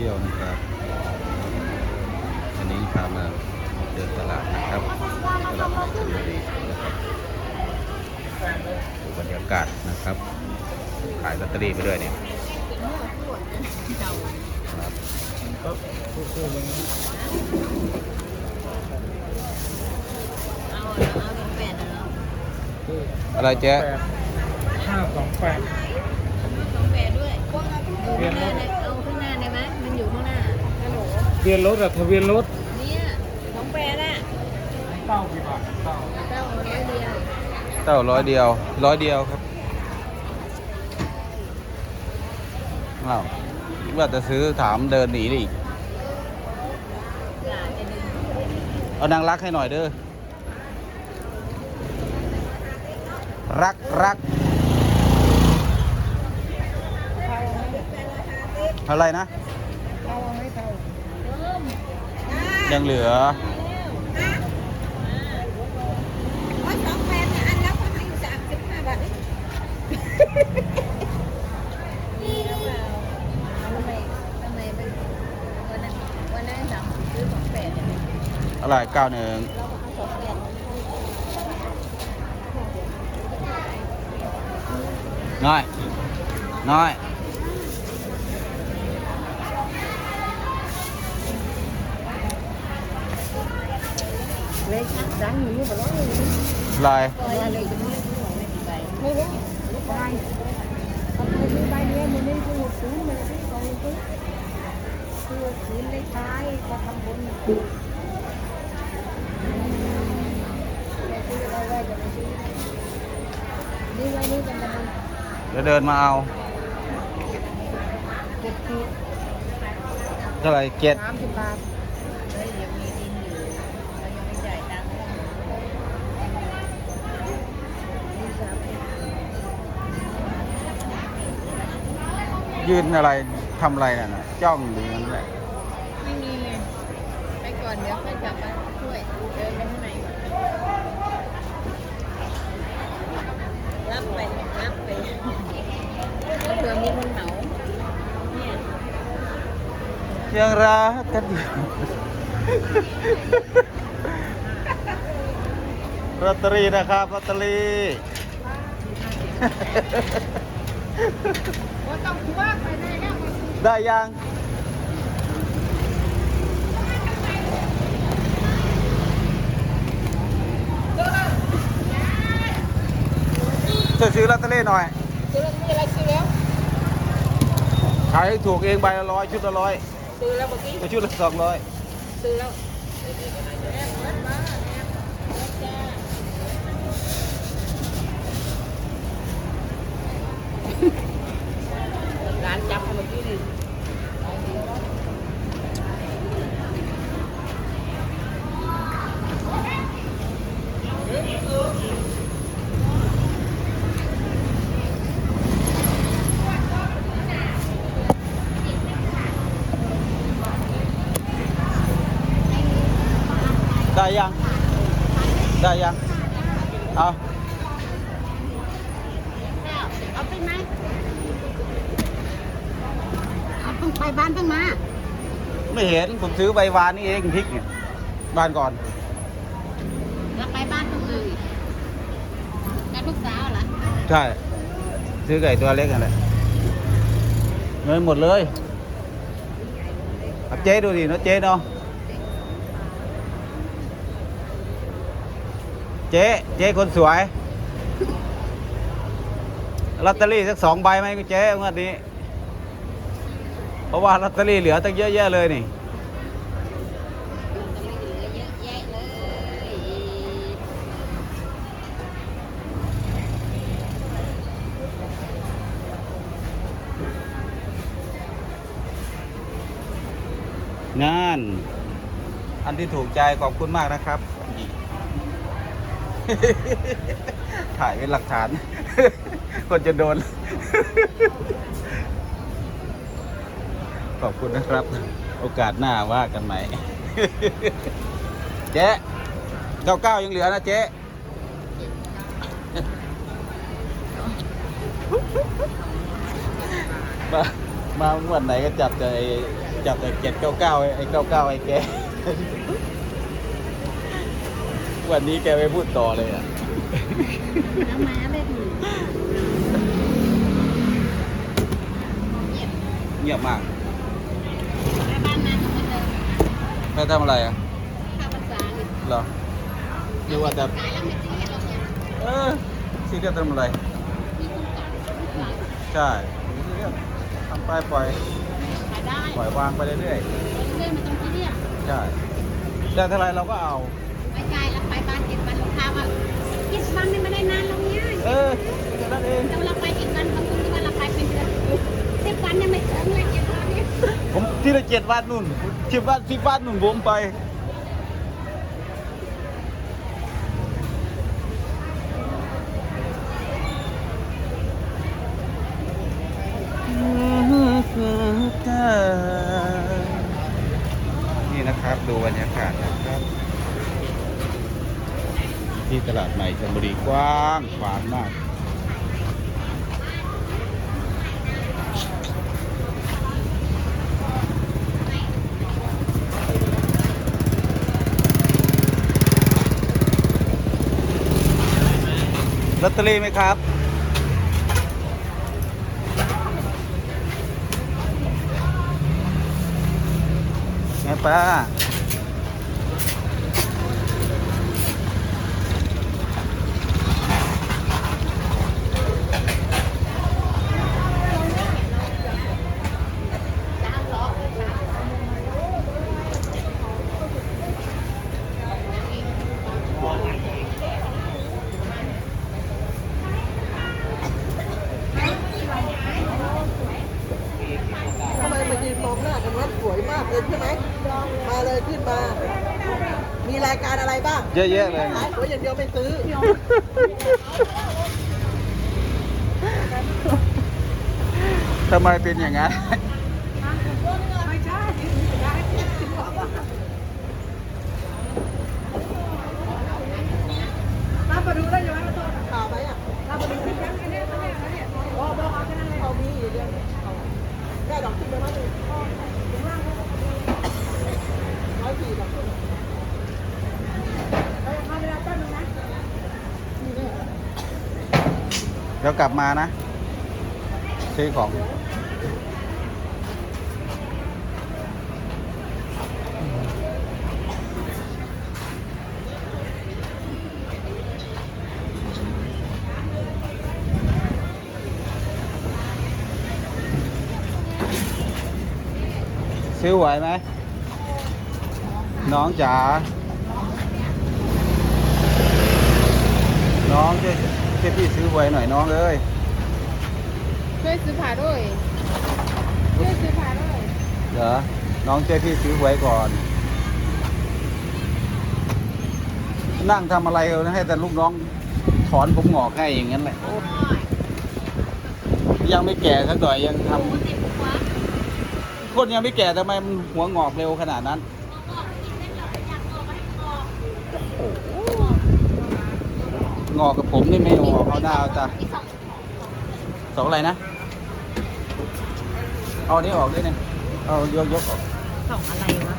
ชียลนะครับวันนี้พามาเดินตลาดนะครับ ตลาดในชลบุรีนะครับดูบรรยากาศนะครับ ขายลอตเตอรี่ไปด้วยเนี่ยครับเอาเหรอเอาสองแปดเหรออะไรเจ๊ห้าสองแปดสองแปดด้วยดูข้างหน้าได้เอาข้างหน้ เบียนรถอะทะเบียนรถเนี่ยสองแปดอะเต้ากี่บาทเต้าเต้าร้อยเดียวเต้าร้อยเดียวร้อยเดียวครับอ้าวคิดว่าจะซื้อถามเดินหนีดิหลานจะดึงเอานางรักให้หน่อยเด้อรักรักอะไรนะเริ่มยังเหลือว่า สองแปดเนี่ยอันแล้วคนให้อยู่สามสิบห้าบาทเองนี่หรือเปล่าทำไมทำไมเป็นวันนั้นวันนั้นสามสิบซื้อสองแปดเนี่ย อะไรเก้าหนึ่ง เราเอาสองแปด น้อย น้อย บเดียวมันไม่คือหกศูนย์มันไม่ตรงกันคือหกศูนย์เลขท้ายก็ทำบุญแต่ซื้อเอาไว้จะไม่ซื้อนี่ไว้นี่จะมา เดี๋ยวเดินมาเอา เก็บที เท่าไหร่เจ็ด สามสิบบาท ยืนอะไรทำอะไรน่ะน่ะจ้องอยู่นั่นแหละไม่มีเลยไปก่อนเดี๋ยวค่อยกลับมาช่วยเดินไปข้างในก่อนรับไปรับไปเผื่อมีคนเหมาเนี่ยยังรักกันอยู่ ลอตเตอรี่นะครับลอตเตอรี่ว่าต้องคว้า ไปได้แล้วได้ยังช่วยซื้อลอตเตอรี่หน่อย ซื้อมีอะไรซื้อแล้ว ขายให้ถูกเองใบละร้อยชุดละร้อย ซื้อแล้วเมื่อกี้ก็ชุดละสองร้อยซื้อแล้ว ร้านจับเมื่อกี้นี่ได้ยัง ได้ยัง เอา เอาไปไหม เอาเพิ่งไปบ้านเพิ่งมา ไม่เห็นผมซื้อใบวานนี่เองพริกเนี่ยบ้านก่อนแล้วไปบ้านเพิ่งเลยแล้วลูกสาวเหรอใช่ ซื้อไก่ตัวเล็กนั่นแหละเงินหมดเลยเอาเจ๊ดูดิเนาะเจ๊เนาะเจ๊เจ๊คนสวยลอตเตอรี่สักสองใบไหมเจ๊งวดนี้ เพราะว่าลอตเตอรี่เหลือตั้งเยอะแยะเลยนี่งานอันที่ถูกใจขอบคุณมากนะครับ ถ่ายเป็นหลักฐาน คนจะโดน ขอบคุณนะครับ โอกาสหน้าว่ากันใหม่ เจ๊เก้าเก้ายังเหลือนะเจ๊มามาเมื่อไหนก็จับใจจับแต่เจ็ดเก้าเก้าไอ้เก้าเก้าไอ้แกวันนี้แกไม่พูดต่อเลยอะน้ำม้าไม่ถูกเงียบเงียบมาก แม่บ้านนั้นไม่เจอ แม่ทำอะไรอะข้าวภาษาหรือเหรอหรือว่าจะขายแล้วไม่ตีเราเนี่ยเออซีเรียสทำอะไรมีคนก่อนขายใช่ซีเรียสทำไปปล่อยขายได้ปล่อยวางไปเรื่อยเรื่อยๆมันต้องที่เนี่ยๆใช่ได้เท่าไรเราก็เอาไว้ใจแล้ เจ็ดวันนู่นสิบวันสิบวันนู่นผมไป นี่นะครับดูบรรยากาศนะครับ ที่ตลาดใหม่ชลบุรีกว้างขวางมาก ลอตเตอรี่ไหมครับไงป้า ทำไมมายืนมองหน้ากันว่าสวยมาก เลยใช่ไหมมาเลยขึ้นมา มีรายการอะไรบ้างเยอะแยะเลยขายสวยอย่างเดียวไม่ซื้อ ทำไมเป็นอย่างนั้น ไม่ใช่ตามมาดูได้ยังไงมาตัวข่าวไหมอะตามมาดูที่ยังอันนี้อันนี้อันนี้โอ้บอกเอาแค่นั้นเลยเอามีอยู่เดียวเอาได้ดอกขึ้นไปมั้ยร้อยสี่ดอกขึ้นเอาอย่างนั้นเวลาต้นนึงนะ เดี๋ยวกลับมานะ ซื้อของ ซื้อไหวไหม น้องจ๋าน้องช่วย ช่วยพี่ซื้อไว้หน่อยน้องเอ้ยช่วยซื้อผ่าด้วยช่วยซื้อผ่าด้วยเหรอน้องช่วยพี่ซื้อไว้ก่อน นั่งทำอะไรเอาให้แต่ลูกน้องถอนผมงอกให้อย่างนั้นแหละโอ้ยังไม่แก่สักหน่อยยังทำสิบกว่าคนยังไม่แก่ทำไมมันหัวงอกเร็วขนาดนั้น งอกกับผมนี่ไม่งอกเอาหน้าเอาตาอีกสองสองอะไรนะ เอาอันนี้ออกด้วยเนี่ยเอายกยกออกสองอะไรวะ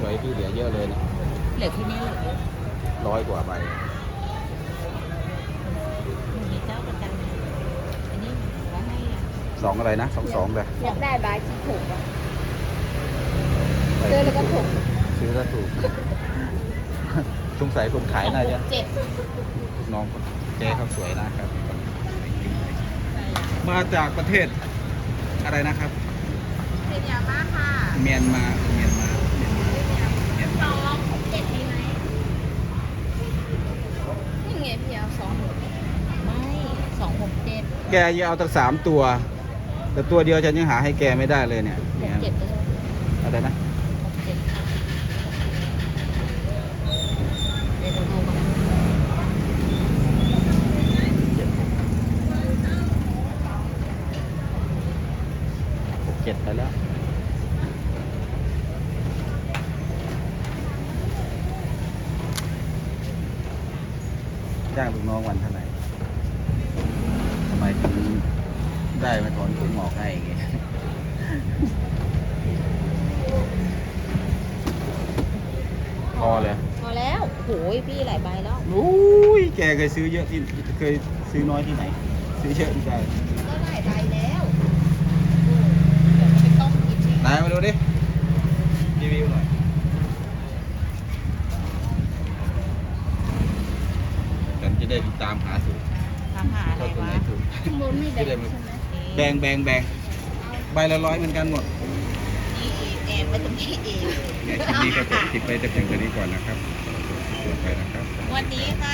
สวยพี่เหลือเยอะเลยเนี่ยเหลือแค่นี้เหรอร้อยกว่าใบมีเจ้าประจำอันนี้ว่าให้อะสองอะไรนะสองสองเลยอยากได้บายที่ถูกอะเจอแล้วก็ถูกซื้อแล้วถูก สงสัยคนขายน่าจะเจ็ดน้องเจ๊เขาสวยนะครับ มาจากประเทศอะไรนะครับเจ็ดยาบ้าค่ะเมียนมาเมียนมาเมียนมาเมียนสมาองเจ็ดมีไหมนี่ไงพี่เอาสองหกไม่สองหกเจ็ดแกยังเอาตั้งสามตัว แต่ตัวเดียวฉันยังหาให้แกไม่ได้เลยเนี่ยหเนี่กยเจ็ดเลย อะไรนะ หกเจ็ดเดี๋ยวดูก่อน หกเจ็ดไปแล้ว จ้างลูกน้องวันเท่าไหร่ทำไมถึงได้มาถอน ผมออกให้อย่างเงี้ยพอเลยพอแล้วโอ้ยพี่หลายใบแล้วอุ้ยแกเคยซื้อเยอะที่เคยซื้อน้อยที่ไหน ซื้อเยอะที่ไหนก็หลายใบแล้วอืมเดี๋ยวจะไปต้มกินเองไหนมาดูดิรีวิวหน่อยฉันจะได้ตามหาสูตรทำหาอะไรว่าตัววะไหนถูกข้างบนไม่แบ่งใช่ไหม แบงแบงแบงใบละร้อยเหมือนกันหมดนี่แอบไปตรงนี้เองเนี่ยคลิปนี้ก็จบคลิปไปแต่เพียงเท่านี้ก่อนนะครับจบไปนะครับ วันนี้ค่ะ